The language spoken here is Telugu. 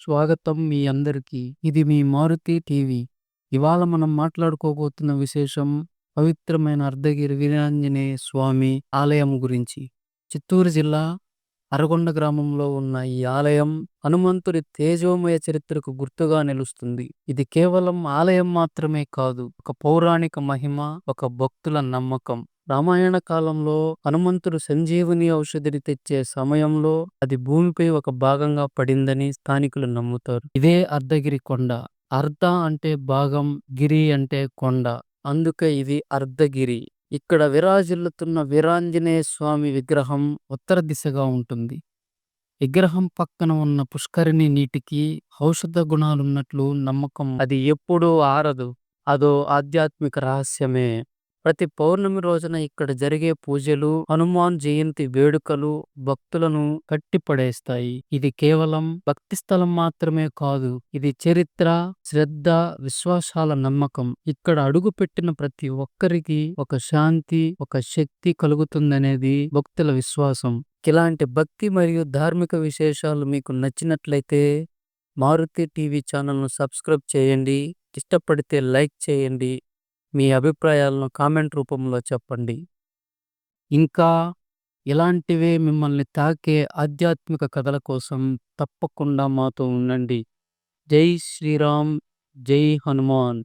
స్వాగతం మీ అందరికీ. ఇది మీ మారుతి టీవీ. ఇవాళ మనం మాట్లాడుకోబోతున్న విశేషం పవిత్రమైన అర్ధగిరి వీరాంజనేయ స్వామి ఆలయం గురించి. చిత్తూరు జిల్లా అరగొండ గ్రామంలో ఉన్న ఈ ఆలయం హనుమంతుడి తేజోమయ చరిత్రకు గుర్తుగా నిలుస్తుంది. ఇది కేవలం ఆలయం మాత్రమే కాదు, ఒక పౌరాణిక మహిమ, ఒక భక్తుల నమ్మకం. రామాయణ కాలంలో హనుమంతుడు సంజీవుని ఔషధిని తెచ్చే సమయంలో అది భూమిపై ఒక భాగంగా పడిందని స్థానికులు నమ్ముతారు. ఇదే అర్ధగిరి కొండ. అర్ధ అంటే భాగం, గిరి అంటే కొండ. అందుకే ఇది అర్ధగిరి. ఇక్కడ విరాజిల్లుతున్న వీరాంజనేయ స్వామి విగ్రహం ఉత్తర దిశగా ఉంటుంది. విగ్రహం పక్కన ఉన్న పుష్కరిణి నీటికి ఔషధ గుణాలున్నట్లు నమ్మకం. అది ఎప్పుడూ ఆరదు. అదో ఆధ్యాత్మిక రహస్యమే. ప్రతి పౌర్ణమి రోజున ఇక్కడ జరిగే పూజలు, హనుమాన్ జయంతి వేడుకలు భక్తులను కట్టిపడేస్తాయి. ఇది కేవలం భక్తి స్థలం మాత్రమే కాదు, ఇది చరిత్ర, శ్రద్ధ, విశ్వాసాల నమ్మకం. ఇక్కడ అడుగుపెట్టిన ప్రతి ఒక్కరికి ఒక శాంతి, ఒక శక్తి కలుగుతుందనేది భక్తుల విశ్వాసం. ఇలాంటి భక్తి మరియు ధార్మిక విశేషాలు మీకు నచ్చినట్లయితే మారుతి టీవీ ఛానల్ను సబ్స్క్రైబ్ చేయండి. ఇష్టపడితే లైక్ చేయండి. మీ అభిప్రాయాలను కామెంట్ రూపంలో చెప్పండి. ఇంకా ఇలాంటివే మిమ్మల్ని తాకే ఆధ్యాత్మిక కథల కోసం తప్పకుండా మాతో ఉండండి. జై శ్రీరామ్ జై హనుమాన్